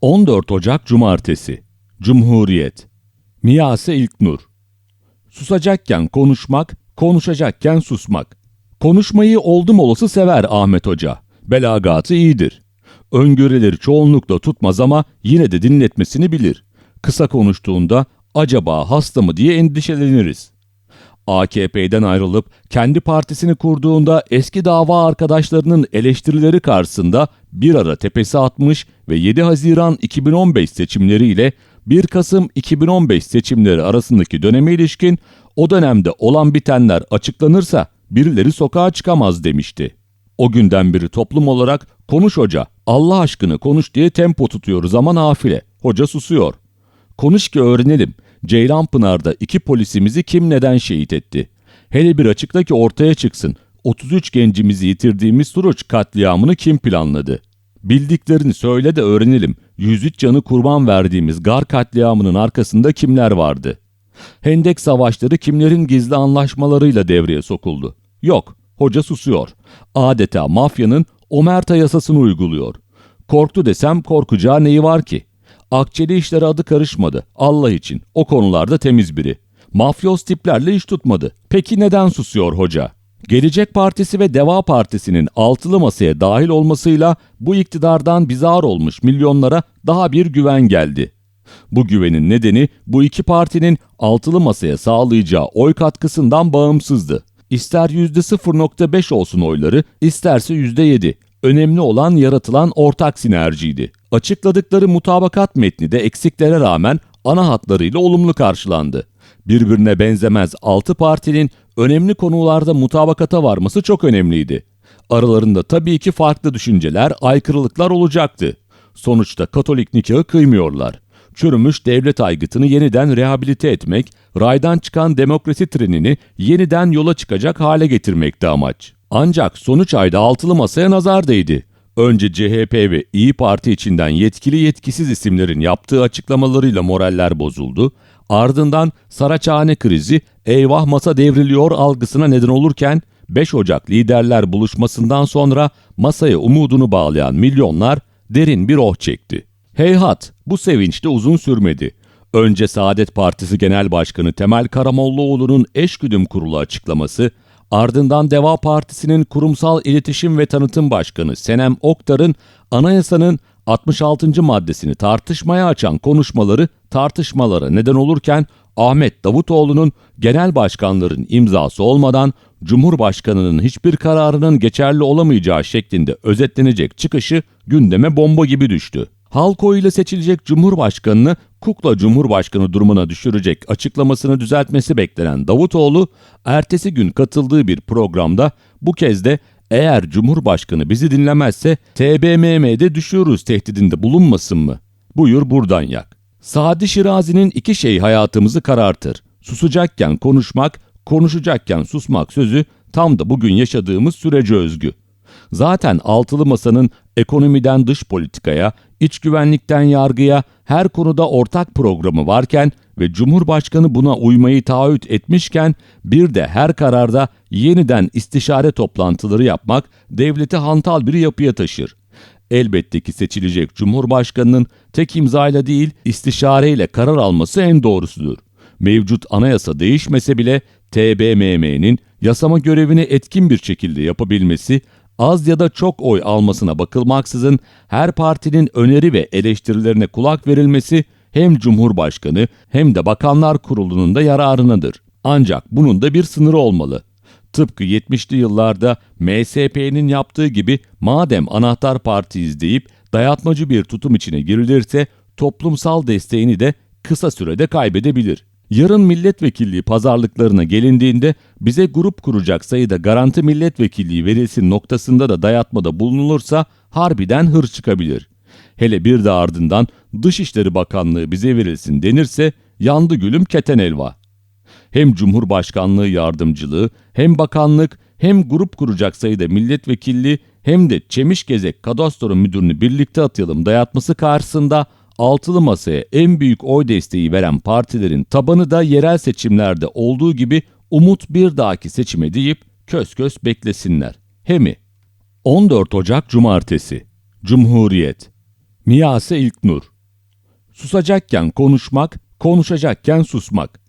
14 Ocak Cumartesi Cumhuriyet Miyase İlknur Susacakken konuşmak, konuşacakken susmak. Konuşmayı oldum olası sever Ahmet Hoca. Belagatı iyidir. Öngörüleri çoğunlukla tutmaz ama yine de dinletmesini bilir. Kısa konuştuğunda acaba hasta mı diye endişeleniriz. AKP'den ayrılıp kendi partisini kurduğunda eski dava arkadaşlarının eleştirileri karşısında bir ara tepesi atmış ve 7 Haziran 2015 seçimleriyle 1 Kasım 2015 seçimleri arasındaki döneme ilişkin o dönemde olan bitenler açıklanırsa birileri sokağa çıkamaz demişti. O günden beri toplum olarak konuş hoca, Allah aşkına konuş diye tempo tutuyoruz ama nafile. Hoca susuyor. Konuş ki öğrenelim. Ceylanpınar'da iki polisimizi kim neden şehit etti? Hele bir açıkla ki ortaya çıksın. 33 gencimizi yitirdiğimiz Suruç katliamını kim planladı? Bildiklerini söyle de öğrenelim. 103 canı kurban verdiğimiz Gar katliamının arkasında kimler vardı? Hendek savaşları kimlerin gizli anlaşmalarıyla devreye sokuldu? Yok, hoca susuyor. Adeta mafyanın omerta yasasını uyguluyor. Korktu desem korkacağı neyi var ki? Akçeli işlere adı karışmadı. Allah için. O konularda temiz biri. Mafyoz tiplerle iş tutmadı. Peki neden susuyor hoca? Gelecek Partisi ve Deva Partisi'nin altılı masaya dahil olmasıyla bu iktidardan bizar olmuş milyonlara daha bir güven geldi. Bu güvenin nedeni bu iki partinin altılı masaya sağlayacağı oy katkısından bağımsızdı. İster %0.5 olsun oyları, isterse %7. Önemli olan yaratılan ortak sinerjiydi. Açıkladıkları mutabakat metni de eksiklere rağmen ana hatlarıyla olumlu karşılandı. Birbirine benzemez altı partinin önemli konularda mutabakata varması çok önemliydi. Aralarında tabii ki farklı düşünceler, aykırılıklar olacaktı. Sonuçta Katolik nikahı kıymıyorlar. Çürümüş devlet aygıtını yeniden rehabilite etmek, raydan çıkan demokrasi trenini yeniden yola çıkacak hale getirmekti amaç. Ancak sonuç ayda altılı masaya nazar değdi. Önce CHP ve İyi Parti içinden yetkili yetkisiz isimlerin yaptığı açıklamalarıyla moraller bozuldu. Ardından Saraçhane krizi eyvah masa devriliyor algısına neden olurken 5 Ocak liderler buluşmasından sonra masaya umudunu bağlayan milyonlar derin bir oh çekti. Heyhat bu sevinç de uzun sürmedi. Önce Saadet Partisi Genel Başkanı Temel Karamollaoğlu'nun eşgüdüm kurulu açıklaması, ardından Deva Partisi'nin Kurumsal İletişim ve Tanıtım Başkanı Senem Oktar'ın anayasanın 66. maddesini tartışmaya açan konuşmaları tartışmalara neden olurken Ahmet Davutoğlu'nun genel başkanların imzası olmadan Cumhurbaşkanı'nın hiçbir kararının geçerli olamayacağı şeklinde özetlenecek çıkışı gündeme bomba gibi düştü. Halk oyuyla seçilecek Cumhurbaşkanını kukla Cumhurbaşkanı durumuna düşürecek açıklamasını düzeltmesi beklenen Davutoğlu, ertesi gün katıldığı bir programda bu kez de eğer Cumhurbaşkanı bizi dinlemezse TBMM'de düşüyoruz tehdidinde bulunmasın mı? Buyur buradan yak. Sadi Şirazi'nin iki şey hayatımızı karartır. Susacakken konuşmak, konuşacakken susmak sözü tam da bugün yaşadığımız sürece özgü. Zaten altılı masanın ekonomiden dış politikaya, iç güvenlikten yargıya her konuda ortak programı varken ve Cumhurbaşkanı buna uymayı taahhüt etmişken bir de her kararda yeniden istişare toplantıları yapmak devleti hantal bir yapıya taşır. Elbette ki seçilecek Cumhurbaşkanının tek imzayla değil istişareyle karar alması en doğrusudur. Mevcut anayasa değişmese bile TBMM'nin yasama görevini etkin bir şekilde yapabilmesi az ya da çok oy almasına bakılmaksızın her partinin öneri ve eleştirilerine kulak verilmesi hem Cumhurbaşkanı hem de Bakanlar Kurulu'nun da yararınadır. Ancak bunun da bir sınırı olmalı. Tıpkı 70'li yıllarda MSP'nin yaptığı gibi madem anahtar partiyiz deyip dayatmacı bir tutum içine girilirse toplumsal desteğini de kısa sürede kaybedebilir. Yarın milletvekilliği pazarlıklarına gelindiğinde bize grup kuracak sayıda garanti milletvekilliği verilsin noktasında da dayatmada bulunulursa harbiden hır çıkabilir. Hele bir de ardından Dışişleri Bakanlığı bize verilsin denirse yandı gülüm keten elva. Hem Cumhurbaşkanlığı yardımcılığı hem bakanlık hem grup kuracak sayıda milletvekilliği hem de Çemişgezek kadastro müdürünü birlikte atayalım dayatması karşısında altılı masaya en büyük oy desteği veren partilerin tabanı da yerel seçimlerde olduğu gibi umut bir dahaki seçime deyip kös kös beklesinler. Hemi 14 Ocak Cumartesi Cumhuriyet Miyase İlknur Susacakken konuşmak, konuşacakken susmak.